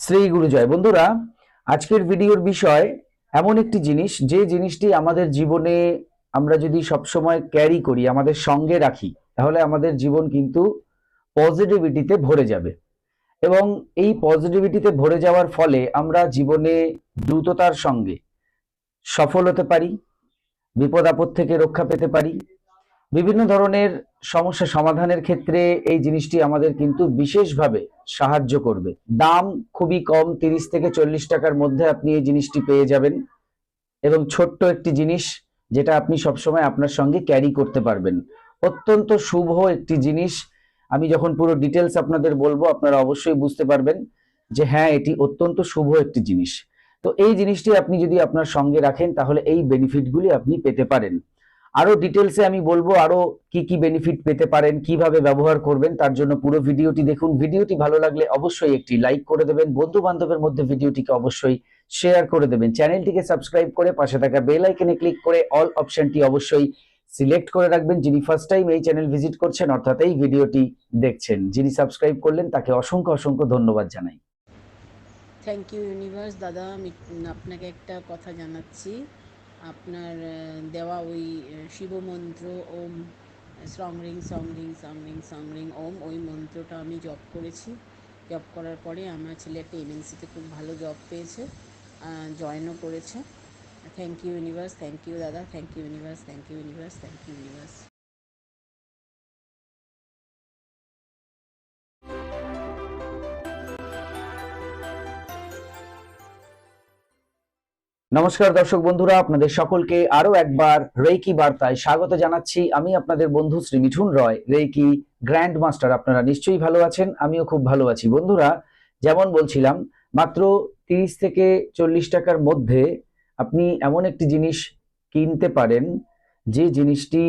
শ্রী গুরুজয় বন্ধুরা, আজকের ভিডিওর বিষয় এমন একটি জিনিস, যে জিনিসটি আমাদের জীবনে আমরা যদি সবসময় ক্যারি করি, আমাদের সঙ্গে রাখি, তাহলে আমাদের জীবন কিন্তু পজিটিভিটিতে ভরে যাবে। এবং এই পজিটিভিটিতে ভরে যাওয়ার ফলে আমরা জীবনে দ্রুততার সঙ্গে সফল হতে পারি, বিপদ আপদ থেকে রক্ষা পেতে পারি বিভিন্ন ধরনের সমস্যা সমাধানের ক্ষেত্রে এই জিনিসটি আমাদের কিন্তু বিশেষভাবে সাহায্য করবে। দাম খুবই কম, তিরিশ থেকে চল্লিশ টাকার মধ্যে আপনি এই জিনিসটি পেয়ে যাবেন এবং ছোট্ট একটি জিনিস যেটা আপনি সবসময় আপনার সঙ্গে ক্যারি করতে পারবেন। অত্যন্ত শুভ একটি জিনিস। আমি যখন পুরো ডিটেলস আপনাদের বলব, আপনারা অবশ্যই বুঝতে পারবেন যে হ্যাঁ এটি অত্যন্ত শুভ একটি জিনিস। তো এই জিনিসটি আপনি যদি আপনার সঙ্গে রাখেন, তাহলে এই বেনিফিটগুলি আপনি পেতে পারেন। আরও ডিটেলসে আমি বলব, আরও কি কি বেনিফিট পেতে পারেন, কীভাবে ব্যবহার করবেন, তার জন্য পুরো ভিডিওটি দেখুন। ভিডিওটি ভালো লাগলে অবশ্যই একটি লাইক করে দেবেন। বন্ধু বান্ধবের মধ্যে ভিডিওটিকে অবশ্যই শেয়ার করে দেবেন। চ্যানেলটিকে সাবস্ক্রাইব করে পাশে থাকা বেল আইকনে ক্লিক করে অল অপশনটি অবশ্যই সিলেক্ট করে রাখবেন। যিনি ফার্স্ট টাইম এই চ্যানেল ভিজিট করছেন, অর্থাৎ এই ভিডিওটি দেখছেন, যিনি সাবস্ক্রাইব করলেন, তাকে অসংখ্য অসংখ্য ধন্যবাদ জানাই। থ্যাংক ইউ ইউনিভার্স দাদা, আমি আপনাকে একটা কথা জানাচ্ছি। আপনার দেওয়া ওই শিব মন্ত্র, ওম সং রিং সং রিং সং রিং সং রিং, ওম, ওই মন্ত্রটা আমি জপ করেছি। জপ করার পরে আমার ছেলে একটা এমএনসিতে খুব ভালো জব পেয়েছে জয়েনও করেছে। Thank you universe thank you দাদা thank you universe thank you universe thank you universe নমস্কার দর্শক বন্ধুরা, আপনাদের সকলকে আরও একবার রেইকি বার্তায় স্বাগত জানাচ্ছি। আমি আপনাদের বন্ধু Shri Mithun Roy, Reiki grand master আপনারা নিশ্চয়ই ভালো আছেন, আমিও খুব ভালো আছি। বন্ধুরা, যেমন বলছিলাম, মাত্র তিরিশ থেকে চল্লিশ টাকার মধ্যে আপনি এমন একটি জিনিস কিনতে পারেন, যে জিনিসটি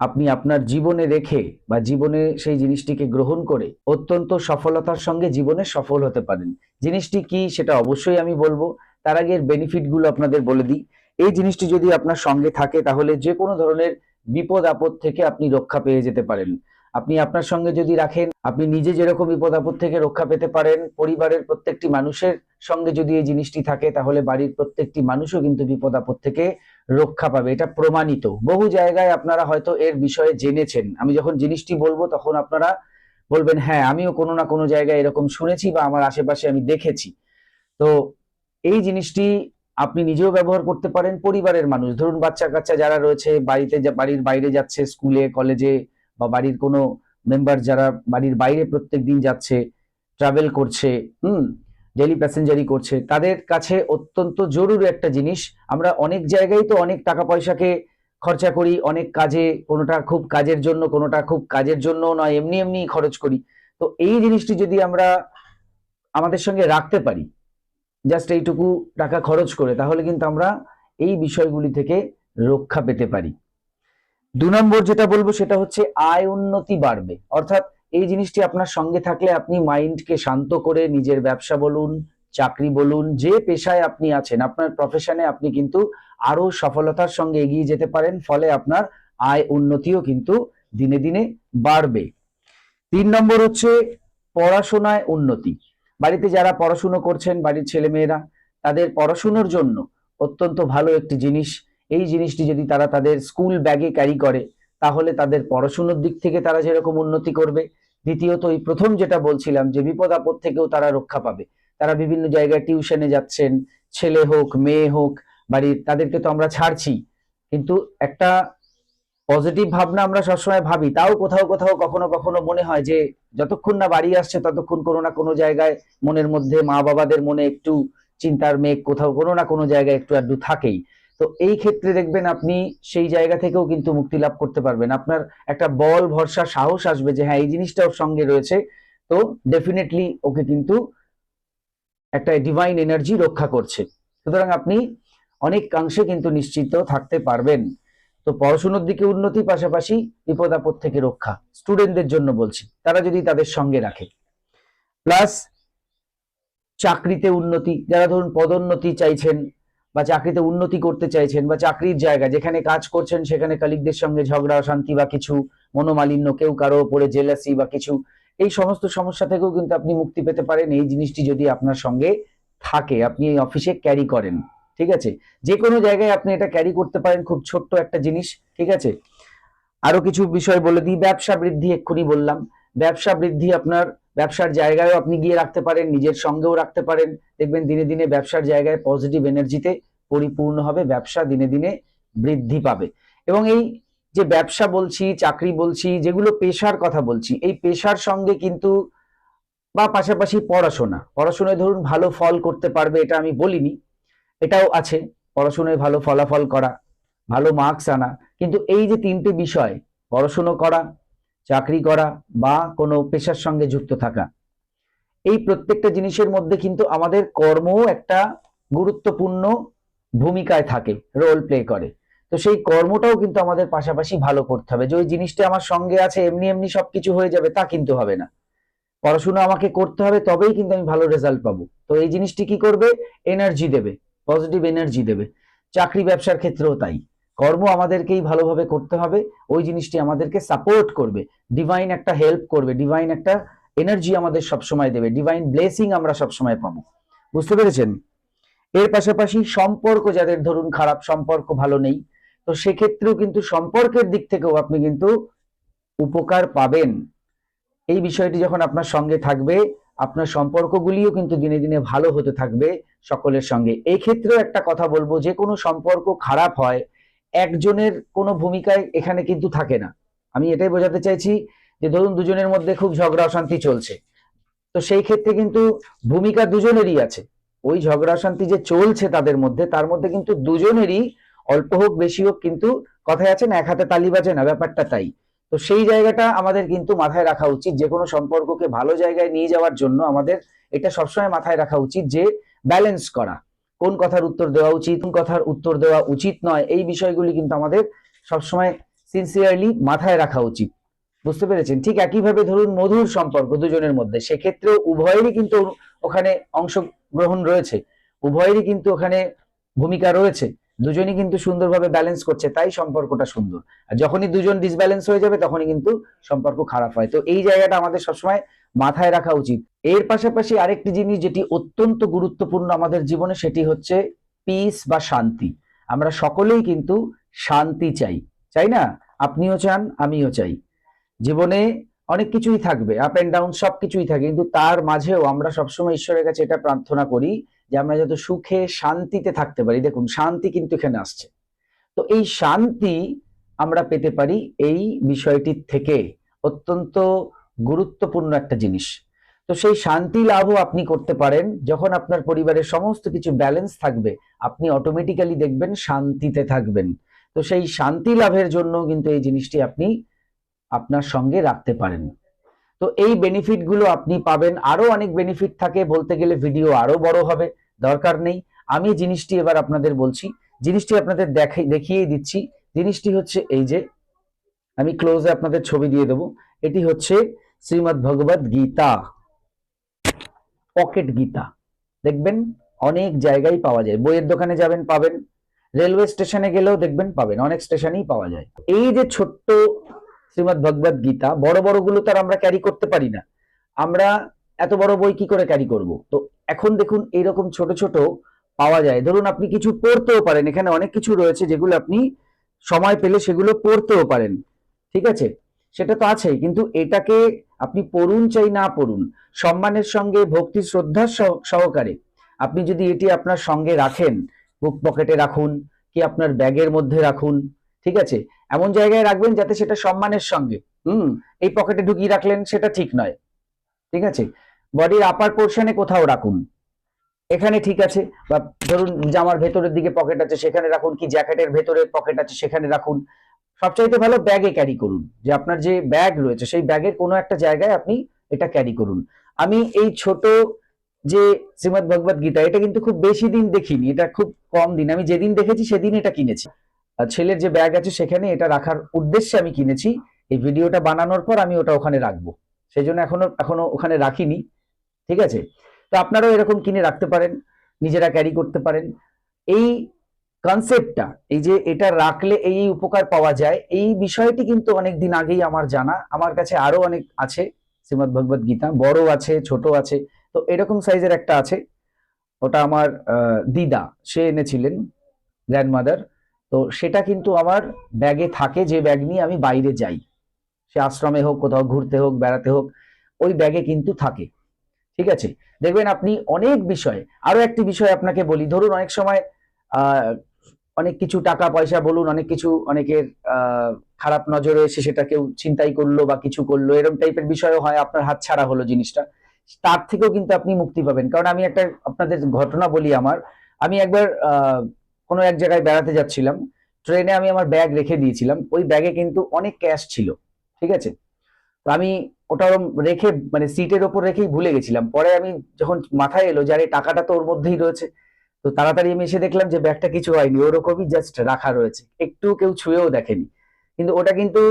আপনি আপনার জীবনে রেখে বা জীবনে সেই জিনিসটিকে গ্রহণ করে অত্যন্ত সফলতার সঙ্গে জীবনে সফল হতে পারেন। জিনিসটি কি সেটা অবশ্যই আমি বলব। তার আগে বেনিফিটগুলো আপনাদের বলে দিই। এই জিনিসটি যদি আপনার সঙ্গে থাকে, তাহলে যে কোনো ধরনের বিপদ আপদ থেকে আপনি রক্ষা পেয়ে যেতে পারেন। আপনি আপনার সঙ্গে যদি রাখেন, আপনি নিজে যেরকম বিপদ আপদ থেকে রক্ষা পেতে পারেন, পরিবারের প্রত্যেকটি মানুষের সঙ্গে যদি এই জিনিসটি থাকে, তাহলে বাড়ির প্রত্যেকটি মানুষও কিন্তু বিপদ আপদ থেকে রক্ষা পাবে। এটা প্রমাণিত। বহু জায়গায় আপনারা হয়তো এর বিষয়ে জেনেছেন। আমি যখন জিনিসটি বলব, তখন আপনারা বলবেন হ্যাঁ আমিও কোনো না কোনো জায়গায় এরকম শুনেছি বা আমার আশেপাশে আমি দেখেছি। তো এই জিনিসটি আপনি নিজেও ব্যবহার করতে পারেন, পরিবারের মানুষ। ধরুন বাচ্চা কাচ্চা যারা রয়েছে, বাড়িতে বাড়ির বাইরে যাচ্ছে, স্কুলে, কলেজে বা বাড়ির কোনো মেম্বার যারা বাড়ির বাইরে প্রত্যেক দিন যাচ্ছে ট্রাভেল করছে, হুম ডেলি প্যাসেঞ্জারি করছে, তাদের কাছে অত্যন্ত জরুরি একটা জিনিস। আমরা অনেক জায়গায় তো অনেক টাকা পয়সাকে খরচা করি, অনেক কাজে, কোনোটা খুব কাজের জন্য, কোনোটা খুব কাজের জন্য নয়, এমনি এমনি খরচ করি। তো এই জিনিসটি যদি আমরা আমাদের সঙ্গে রাখতে পারি জাস্ট এইটুকু টাকা খরচ করে, তাহলে কিন্তু আমরা এই বিষয়গুলি থেকে রক্ষা পেতে পারি। দু নম্বর যেটা বলব সেটা হচ্ছে আয় উন্নতি বাড়বে। অর্থাৎ এই জিনিসটি আপনার সঙ্গে থাকলে আপনি মাইন্ডকে শান্ত করে নিজের ব্যবসা বলুন, চাকরি বলুন, যে পেশায় আপনি আছেন, আপনার প্রফেশনে আপনি কিন্তু আরও সফলতার সঙ্গে এগিয়ে যেতে পারেন, ফলে আপনার আয় উন্নতিও কিন্তু দিনে দিনে বাড়বে। তিন নম্বর হচ্ছে পড়াশোনায় উন্নতি। বাড়িতে যারা পড়াশুনো করছেন, বাড়ির ছেলেমেয়েরা, তাদের পড়াশুনোর জন্য অত্যন্ত ভালো একটি জিনিস। এই জিনিসটি যদি তারা তাদের স্কুল ব্যাগে ক্যারি করে, তাহলে তাদের পড়াশুনোর দিক থেকে তারা যেরকম উন্নতি করবে। দ্বিতীয়ত, এই প্রথম যেটা বলছিলাম যে বিপদ আপদ থেকেও তারা রক্ষা পাবে। তারা বিভিন্ন জায়গায় টিউশনে যাচ্ছেন, ছেলে হোক, মেয়ে হোক, বাড়ির, তাদেরকে তো আমরা ছাড়ছি। কিন্তু একটা পজিটিভ ভাবনা আমরা সবসময় ভাবি। তাও কোথাও কোথাও কখনো কখনো মনে হয় যে, যতক্ষণ না বাড়ি আসছে, ততক্ষণ কোনো না কোনো জায়গায় মনের মধ্যে মা বাবাদের মনে একটু চিন্তার মেঘ কোথাও কোনো না কোনো জায়গায় একটু আধটু থাকেই। তো এই ক্ষেত্রে দেখবেন আপনি সেই জায়গা থেকেও কিন্তু মুক্তি লাভ করতে পারবেন। আপনার একটা বল, ভরসা, সাহস আসবে যে হ্যাঁ এই জিনিসটা ওর সঙ্গে রয়েছে। তো ডেফিনেটলি ওকে কিন্তু একটা ডিভাইন এনার্জি রক্ষা করছে। সুতরাং আপনি অনেকাংশে কিন্তু নিশ্চিত থাকতে পারবেন। তো পড়াশোনার দিকে উন্নতি পাশাপাশি বিপদ আপদ থেকে রক্ষা স্টুডেন্টদের জন্য বলছি, তারা যদি তাদের সঙ্গে রাখে। প্লাস চাকরিতে উন্নতি, যারা ধরুন পদোন্নতি চাইছেন বা চাকরিতে উন্নতি করতে চাইছেন বা চাকরির জায়গা, যেখানে কাজ করছেন সেখানে কালিকদের সঙ্গে ঝগড়া, অশান্তি বা কিছু মনোমালিন্য, কেউ কারও উপরে জেলাসি বা কিছু, এই সমস্ত সমস্যা থেকেও কিন্তু আপনি মুক্তি পেতে পারেন। এই জিনিসটি যদি আপনার সঙ্গে থাকে, আপনি এই অফিসে ক্যারি করেন। ঠিক আছে? যে কোনো জায়গায় আপনি এটা ক্যারি করতে পারেন, খুব ছোট্ট একটা জিনিস, ঠিক আছে? আরও কিছু বিষয় বলে দিই, ব্যবসা বৃদ্ধি এক্ষুনি বললাম। ব্যবসা বৃদ্ধি আপনার, ব্যবসার জায়গায়ও আপনি গিয়ে রাখতে পারেন, নিজের সঙ্গেও রাখতে পারেন। দেখবেন দিনে দিনে ব্যবসার জায়গায় পজিটিভ এনার্জিতে পরিপূর্ণ হবে, ব্যবসা দিনে দিনে বৃদ্ধি পাবে। এবং এই যে ব্যবসা বলছি, চাকরি বলছি, যেগুলো পেশার কথা বলছি, এই পেশার সঙ্গে কিন্তু বা পাশাপাশি পড়াশোনা। পড়াশোনায় ধরুন ভালো ফল করতে পারবে, এটা আমি বলিনি। এটাও আছে, পড়াশোনায় ভালো ফলাফল করা, ভালো মার্কস আনা। কিন্তু এই যে তিনটে বিষয়, পড়াশুনো করা, চাকরি করা বা কোনো পেশার সঙ্গে যুক্ত থাকা, এই প্রত্যেকটা জিনিসের মধ্যে কিন্তু আমাদের কর্ম একটা গুরুত্বপূর্ণ ভূমিকায় থাকে রোল প্লে করে। তো সেই কর্মটাও কিন্তু আমাদের পাশাপাশি ভালো করতে হবে। যে ওই জিনিসটা আমার সঙ্গে আছে, এমনি এমনি সবকিছু হয়ে যাবে, তা কিন্তু হবে না। পড়াশোনা আমাকে করতে হবে, তবেই কিন্তু আমি ভালো রেজাল্ট পাবো। তো এই জিনিসটি কি করবে? এনার্জি দেবে। পজিটিভ এনার্জি দেবে। চাকরি ব্যবসার ক্ষেত্রেও তাই। কর্ম আমাদেরকেই ভালোভাবে করতে হবে, ওই জিনিসটি আমাদেরকে সাপোর্ট করবে। ডিভাইন একটা হেল্প করবে ডিভাইন একটা এনার্জি আমাদের সবসময় দেবে ডিভাইন ব্লেসিং আমরা সবসময় পাবো। বুঝতে পেরেছেন? এর পাশাপাশি সম্পর্ক যাদের ধরুন খারাপ, সম্পর্ক ভালো নেই, তো সেক্ষেত্রেও কিন্তু সম্পর্কের দিক থেকেও আপনি কিন্তু উপকার পাবেন। এই বিষয়টি যখন আপনার সঙ্গে থাকবে আপনার সম্পর্কগুলিও কিন্তু দিনে দিনে ভালো হতে থাকবে সকলের সঙ্গে। এই ক্ষেত্রেও একটা কথা বলব, যে কোনো সম্পর্ক খারাপ হয়, একজনের কোনো ভূমিকায় এখানে কিন্তু থাকে না। আমি এটাই বোঝাতে চাইছি যে ধরুন দুজনের মধ্যে খুব ঝগড়া অশান্তি চলছে। তো সেই ক্ষেত্রে কিন্তু ভূমিকা দুজনেরই আছে। ওই ঝগড়া অশান্তি যে চলছে তাদের মধ্যে, তার মধ্যে কিন্তু দুজনেরই, অল্প হোক বেশি হোক কিন্তু কথায় আছে না এক হাতে তালি বাজে না, ব্যাপারটা তাই। তো সেই জায়গাটা আমাদের কিন্তু মাথায় রাখা উচিত, যে কোনো সম্পর্ককে ভালো জায়গায় নিয়ে যাওয়ার জন্য আমাদের এটা সবসময় মাথায় রাখা উচিত যে ব্যালেন্স করা। কোন কথার উত্তর দেওয়া উচিত, কোন কথার উত্তর দেওয়া উচিত নয়, এই বিষয়গুলি কিন্তু আমাদের সবসময় সিনসিয়ারলি মাথায় রাখা উচিত। বুঝতে পেরেছেন? ঠিক একইভাবে ধরুন মধুর সম্পর্ক দুজনের মধ্যে, সেক্ষেত্রেও উভয়েরই কিন্তু ওখানে অংশগ্রহণ রয়েছে। উভয়েরই কিন্তু ওখানে ভূমিকা রয়েছে। দুজনই কিন্তু সুন্দরভাবে ব্যালেন্স করছে, তাই সম্পর্কটা সুন্দর। আর যখনই দুজন ডিসব্যালেন্স হয়ে যাবে, তখনই কিন্তু সম্পর্ক খারাপ হয়। তো এই জায়গাটা আমাদের সবসময় মাথায় রাখা উচিত। এর পাশাপাশি আরেকটি জিনিস যেটি অত্যন্ত গুরুত্বপূর্ণ আমাদের জীবনে, সেটি হচ্ছে পিস বা শান্তি। আমরা সকলেই কিন্তু শান্তি চাই। চাই না? আপনিও চান, আমিও চাই। জীবনে অনেক কিছুই থাকবে আপ এন্ড ডাউন সব কিছুই থাকে, কিন্তু তার মাঝেও আমরা সবসময় ঈশ্বরের কাছে এটা প্রার্থনা করি যে আমরা যত সুখে শান্তিতে থাকতে পারি। দেখুন, শান্তি কিন্তু এখানে আসছে। তো এই শান্তি আমরা পেতে পারি এই বিষয়টির থেকে। অত্যন্ত গুরুত্বপূর্ণ একটা জিনিস। তো সেই শান্তি লাভও আপনি করতে পারেন। যখন আপনার পরিবারের সমস্ত কিছু ব্যালেন্স থাকবে, আপনি অটোমেটিক্যালি দেখবেন শান্তিতে থাকবেন। তো সেই শান্তি লাভের জন্য কিন্তু এই জিনিসটি আপনি আপনার সঙ্গে রাখতে পারেন। তো এই বেনিফিটগুলো আপনি পাবেন। আরও অনেক বেনিফিট থাকে, বলতে গেলে ভিডিও আরও বড় হবে, দরকার নেই। আমি জিনিসটি এবার আপনাদের বলছি। জিনিসটি আপনাদের দেখাই, দেখিয়ে দিচ্ছি। জিনিসটি হচ্ছে এই যে, আমি ক্লোজে আপনাদের ছবি দিয়ে দেবো। এটি হচ্ছে শ্রীমৎ ভগবত গীতা। পকেট গীতা। দেখবেন, অনেক জায়গায় পাওয়া যায়। বইয়ের দোকানে যাবেন, পাবেন। রেলওয়ে স্টেশনে গেলেও দেখবেন পাবেন, অনেক স্টেশনেই পাওয়া যায়। এই যে ছোট্ট শ্রীমৎ ভগবত গীতা, বড় বড়গুলো তার আমরা ক্যারি করতে পারি না। আমরা এত বড় বই কি করে ক্যারি করব? তো এখন দেখুন এইরকম ছোট ছোট পাওয়া যায়। ধরুন আপনি কিছু পড়তেও পারেন, এখানে অনেক কিছু রয়েছে যেগুলো আপনি সময় পেলে সেগুলো পড়তেও পারেন, ঠিক আছে? সেটা তো আছেই, কিন্তু এটাকে আপনি পড়ুন চাই না পড়ুন, সম্মানের সঙ্গে, ভক্তি, শ্রদ্ধা সহ- সহকারে আপনি যদি এটি আপনার সঙ্গে রাখেন, বুক পকেটে রাখুন, কি আপনার ব্যাগের মধ্যে রাখুন ঠিক আছে? এমন জায়গায় রাখবেন যাতে সেটা সম্মানের সঙ্গে, হুম? এই পকেটে ঢুকিয়ে রাখলেন সেটা ঠিক নয়, ঠিক আছে? বডির আপার পোর্শনে কোথাও রাখুন। এখানে ঠিক আছে, বা ধরুন জামার ভেতরের দিকে পকেট আছে, সেখানে রাখুন, কি জ্যাকেটের ভেতরে পকেট আছে, সেখানে রাখুন। সবচাইতে ভালো ব্যাগে ক্যারি করুন, যে আপনার যে ব্যাগ রয়েছে, সেই ব্যাগের কোনো একটা জায়গায় আপনি এটা ক্যারি করুন। আমি এই ছোট যে শ্রীমদ ভগবত গীতা, এটা কিন্তু খুব বেশি দিন দেখিনি, এটা খুব কম দিন। আমি যেদিন দেখেছি সেদিন এটা কিনেছি। ছেলের যে ব্যাগ আছে সেখানে এটা রাখার উদ্দেশ্যে আমি কিনেছি। এই ভিডিওটা বানানোর পর আমি ওটা ওখানে রাখব। সেই জন্য এখনও এখনও ওখানে রাখিনি। ঠিক আছে? তো আপনারাও এরকম কিনে রাখতে পারেন, নিজেরা ক্যারি করতে পারেন। এই কনসেপ্টটা এই যে এটা রাখলে এই উপকার পাওয়া যায়, এই বিষয়টি কিন্তু অনেক দিন আগেই আমার জানা। আমার কাছে আরও অনেক আছে, শ্রীমদ ভগবত গীতা। বড় আছে, ছোট আছে। তো এরকম সাইজের একটা আছে। ওটা আমার দিদা, সে এনেছিলেন গ্র্যান্ডমাদার তো সেটা কিন্তু আমার ব্যাগে থাকে, যে ব্যাগ নিয়ে আমি বাইরে যাই। সে আশ্রমে হোক, কোথাও ঘুরতে হোক, বেড়াতে হোক, ওই ব্যাগে কিন্তু থাকে। ঠিক আছে? দেখবেন আপনি অনেক বিষয়, আরও একটি বিষয় আপনাকে বলি। ধরুন অনেক সময় অনেক কিছু টাকা পয়সা বলুন, অনেক কিছু অনেকের খারাপ নজরে এসে সেটা কেউ চিন্তাই করল বা কিছু করল এরকম টাইপের বিষয়ও হয়, আপনার হাত ছাড়া হলো জিনিসটা। তার থেকেও কিন্তু আপনি মুক্তি পাবেন। কারণ আমি একটা আপনাদের ঘটনা বলি আমার। আমি একবার কোনো এক জায়গায় বেড়াতে যাচ্ছিলাম, ট্রেনে আমি আমার ব্যাগ রেখে দিয়েছিলাম, ওই ব্যাগে কিন্তু অনেক ক্যাশ ছিল, ঠিক আছে? তো আমি ওটা ওরম রেখে মানে সিটের ওপর রেখেই ভুলে গেছিলাম, পরে আমি যখন মাথায় এলো যে আরে টাকাটা তো ওর মধ্যেই রয়েছে, তো তাড়াতাড়ি আমি এসে দেখলাম যে ব্যাগটা কিছু হয়নি, ওরকমই জাস্ট রাখা রয়েছে একটু কেউ ছুঁয়েও দেখেনি, কিন্তু ওটা কিন্তু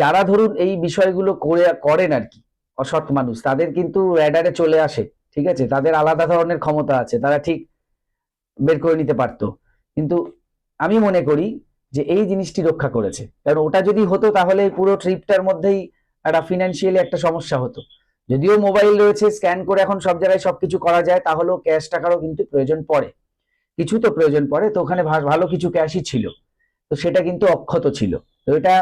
যারা ধরুন এই বিষয়গুলো করে, করেন আর কি, অসৎ মানুষ, তাদের কিন্তু র্যাডারে চলে আসে, ঠিক আছে? তাদের আলাদা ধরনের ক্ষমতা আছে, তারা ঠিক বের করে নিতে পারতো। কিন্তু আমি মনে করি যে এই জিনিসটি রক্ষা করেছে। কারণ ওটা যদি হতো তাহলে পুরো ট্রিপটার মধ্যেই একটা ফিনান্সিয়ালি একটা সমস্যা হতো। যদিও মোবাইল রয়েছে স্ক্যান করে এখন সব জায়গায় সবকিছু করা যায়, তাহলেও ক্যাশ টাকারও কিন্তু প্রয়োজন পড়ে। কিছু তো প্রয়োজন পড়ে, তো ওখানে ভালো কিছু ক্যাশই ছিল। তো সেটা কিন্তু অক্ষত ছিল। তো এটা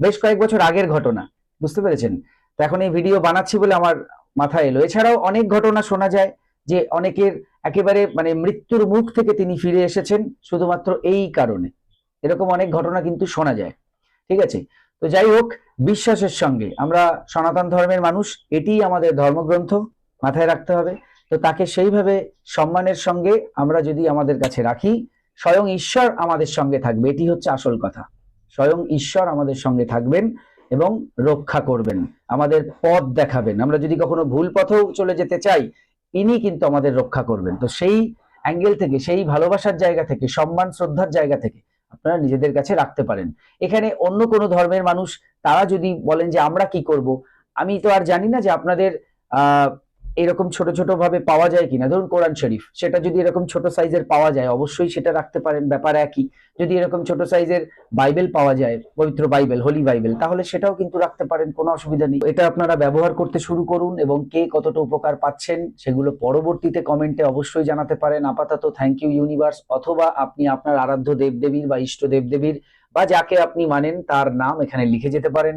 বেশ কয়েক বছর আগের ঘটনা, বুঝতে পেরেছেন? তো এখন এই ভিডিও বানাচ্ছি বলে আমার মাথায় এলো। এছাড়াও অনেক ঘটনা শোনা যায় যে অনেকের একেবারে মানে মৃত্যুর মুখ থেকে তিনি ফিরে এসেছেন শুধুমাত্র এই কারণে। এরকম অনেক ঘটনা কিন্তু শোনা যায়। ঠিক আছে? তো যাই হোক, বিশ্বাসের সঙ্গে। আমরা সনাতন ধর্মের মানুষ, এটিই আমাদের ধর্মগ্রন্থ, মাথায় রাখতে হবে। তো তাকে সেইভাবে সম্মানের সঙ্গে আমরা যদি আমাদের কাছে রাখি, স্বয়ং ঈশ্বর আমাদের সঙ্গে থাকবে। এটি হচ্ছে আসল কথা। স্বয়ং ঈশ্বর আমাদের সঙ্গে থাকবেন এবং রক্ষা করবেন। আমাদের পথ দেখাবেন। আমরা যদি কখনো ভুল পথেও চলে যেতে চাই ইনি কিন্তু আমাদের রক্ষা করবেন। তো সেই অ্যাঙ্গেল থেকে, সেই ভালোবাসার জায়গা থেকে, সম্মান, শ্রদ্ধার জায়গা থেকে আপনারা নিজেদের কাছে রাখতে পারেন। এখানে অন্য কোনো ধর্মের মানুষ, তারা যদি বলেন যে আমরা কি করব, আমি তো আর জানি না যে আপনাদের এরকম ছোট ছোট ভাবে পাওয়া যায় কিনা? ধরুন কোরআন শরীফ, সেটা যদি এরকম ছোট সাইজের পাওয়া যায়, অবশ্যই সেটা রাখতে পারেন, ব্যাপার একই। যদি এরকম ছোট সাইজের বাইবেল পাওয়া যায়, পবিত্র বাইবেল হোলি বাইবেল তাহলে সেটাও কিন্তু রাখতে পারেন, কোনো অসুবিধা নেই। এটা আপনারা ব্যবহার করতে শুরু করুন এবং কে কতটা উপকার পাচ্ছেন, সেগুলো পরবর্তীতে কমেন্টে অবশ্যই জানাতে পারেন। আপাতত থ্যাংক ইউ ইউনিভার্স অথবা আপনি আপনার আরাধ্য দেবদেবীর বা ইষ্ট দেবদেবীর বা যাকে আপনি মানেন, তার নাম এখানে লিখে যেতে পারেন।